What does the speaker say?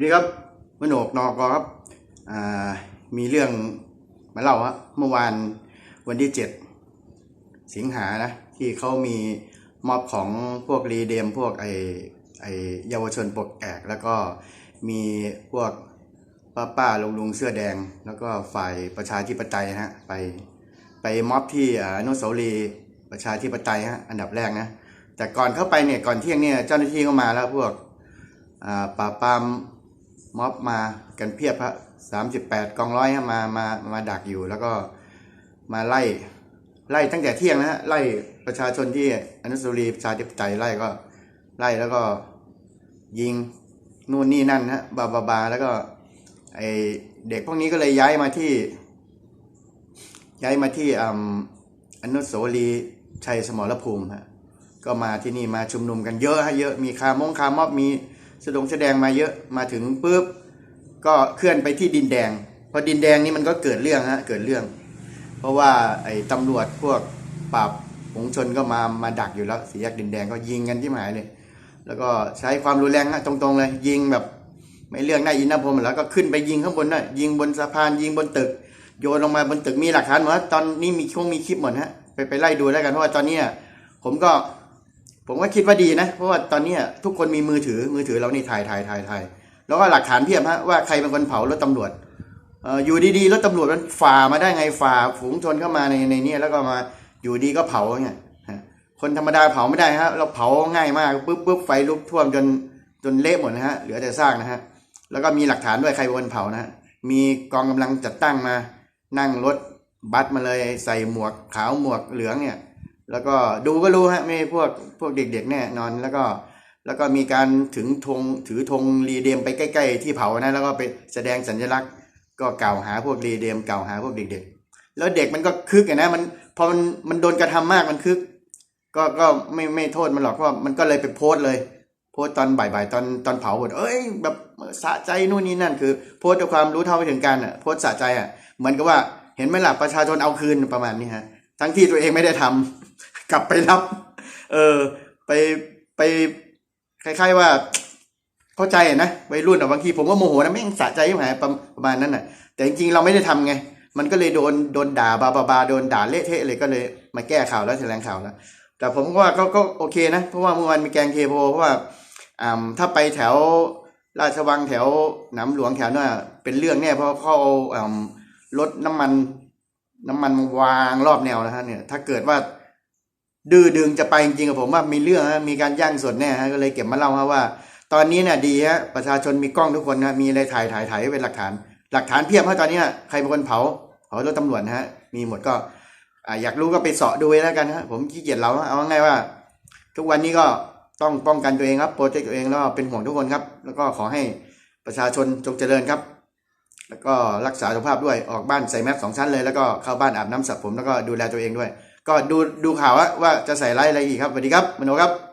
ดีครับมโนกนอกอครับมีเรื่องมาเล่าฮะเมื่อวานวันที่เจ็ดสิงหานะที่เขามีมอบของพวกรีเดมพวกไอไอเยาวชนปลดแอก แล้วก็มีพวกป้าป้าลุงลุงเสื้อแดง แล้วก็ฝ่ายประชาธิปไตยฮะไปไปม็อบที่อนุสาวรีย์ประชาธิปไตยฮะอันดับแรกนะแต่ก่อนเข้าไปเนี่ยก่อนเที่ยงเนี่ยเจ้าหน้าที่ก็มาแล้วพวกอ่าปราปาม ม็อบมากันเพียบฮะสามสิบแปดกองร้อยฮะมามามาดักอยู่แล้วก็มาไล่ไล่ตั้งแต่เที่ยงนะฮะไล่ประชาชนที่อนุสาวรีย์ประชาธิปไตยไล่ก็ไล่แล้วก็ยิงนู่นนี่นั่นฮะบาบาบาแล้วก็ไอเด็กพวกนี้ก็เลยย้ายมาที่ ย้ายมาที่ออนุสาวรีย์ชัยสมรภูมิฮะก็มาที่นี่มาชุมนุมกันเยอะฮะเยอะมีคามงคามอบมี สดงแสดงมาเยอะมาถึงปุ๊บก็เคลื่อนไปที่ดินแดง พอดินแดงนี่มันก็เกิดเรื่องฮะเกิดเรื่อง เพราะว่าไอ้ตำรวจพวกปราบผงชนก็มามาดักอยู่แล้วสี่แยกดินแดงก็ยิงกันที่หมายเลย แล้วก็ใช้ความรุนแรงฮะตรงๆเลย ยิงแบบไม่เรื่องหน้าอินทพรมแล้วก็ขึ้นไปยิงข้างบนน่ะยิงบนสะพานยิงบนตึก โยนลงมาบนตึกมีหลักฐานหมดตอนนี้มีช่วงมีคลิปหมดฮะไปไปไล่ดูแล้วกันเพราะว่าตอนเนี้ยผมก็ ผมก็คิดว่าดีนะ เพราะว่าตอนนี้ทุกคนมีมือถือมือถือเรานี่ถ่ายถ่ายถ่ายถ่ายแล้วก็หลักฐานเพียบฮะว่าใครเป็นคนเผารถตำรวจอยู่ดีๆรถตำรวจมันฝ่ามาได้ไงฝ่าฝูงชนเข้ามาในในนี้แล้วก็มาอยู่ดีก็เผาเนี่ยคนธรรมดาเผาไม่ได้ฮะเราเผาง่ายมากปุ๊บปุ๊บไฟลุกท่วมจนจนเละหมดนะฮะเหลือแต่ซากนะฮะแล้วก็มีหลักฐานด้วยใครเป็นคนเผานะฮะมีกองกำลังจัดตั้งมานั่งรถบัสมาเลยใส่หมวกขาวหมวกเหลืองเนี่ย แล้วก็ดูก็รู้ฮะไม่พวกพวกเด็กๆแน่นอนแล้วก็แล้วก็มีการถึงธงถือธงรีเดมไปใกล้ ๆ ที่เผานะแล้วก็ไปแสดงสัญลักษณ์ ก็กล่าวหาพวกรีเดมกล่าวหาพวกเด็ก ๆ แล้วเด็กมันก็คึกนะมันพอมันมันโดนกระทำมากมันคึก ก็ก็ไม่ไม่โทษมันหรอกเพราะมันก็เลยไปโพสเลย โพสตอนบ่ายๆตอนตอนเผาหมดเอ้ย แบบสะใจนู่นนี่นั่น คือ โพสด้วยความรู้เท่าไม่ถึงการอะโพสสะใจอะเหมือนกับว่าเห็นไหมล่ะประชาชนเอาคืนประมาณนี้ฮะทั้งที่ตัวเองไม่ได้ทำ กลับไปรับ เออ ไปไปคล้ายๆว่า เข้าใจนะวัยรุ่นอะบางทีผมก็โมโหนะแม่งสะใจยังไงประประมาณนั้นน่ะ แต่จริงๆเราไม่ได้ทำไง มันก็เลยโดนโดนด่าบาบาบาโดนด่าเละเทะเลยก็เลยมาแก้ข่าวแล้วแถลงข่าวแล้วแต่ผมว่าก็ก็โอเคนะ เพราะว่าเมื่อวานมีแกงเคโพเพราะว่าอ่าถ้าไปแถวราชวังแถวหนำหลวงแถวนั้นเป็นเรื่องแน่เพราะเขาเอาอ่ารถน้ำมัน น้ำมันวางรอบแนวนะฮะเนี่ย ถ้าเกิดว่า ดื้อดึงจะไปจริงๆกับผมว่ามีเรื่องฮะมีการย่างสดแน่ฮะก็เลยเก็บมาเล่าฮะว่า ตอนนี้เนี่ยดีฮะประชาชนมีกล้องทุกคนนะมีอะไรถ่ายถ่ายถ่ายเป็นหลักฐาน หลักฐานเพียบฮะตอนนี้ใครเป็นคนเผาเผารถตำรวจนะฮะมีหมดก็ออยากรู้ก็ไปเสาะดูแล้วกันฮะผมขี้เกียจเราเอาง่ายว่า ทุกวันนี้ก็ต้องป้องกันตัวเองครับโปรเทคตัวเองแล้วเป็นห่วงทุกคนครับ แล้วก็ขอให้ประชาชนจงเจริญครับ แล้วก็รักษาสุขภาพด้วยออกบ้านใส่แมสสองชั้นเลย แล้วก็เข้าบ้านอาบน้ำสระผมแล้วก็ดูแลตัวเองด้วย ก็ดูดูข่าวว่าว่าจะใส่ไรอะไรอีกครับสวัสดีครับมโนครับ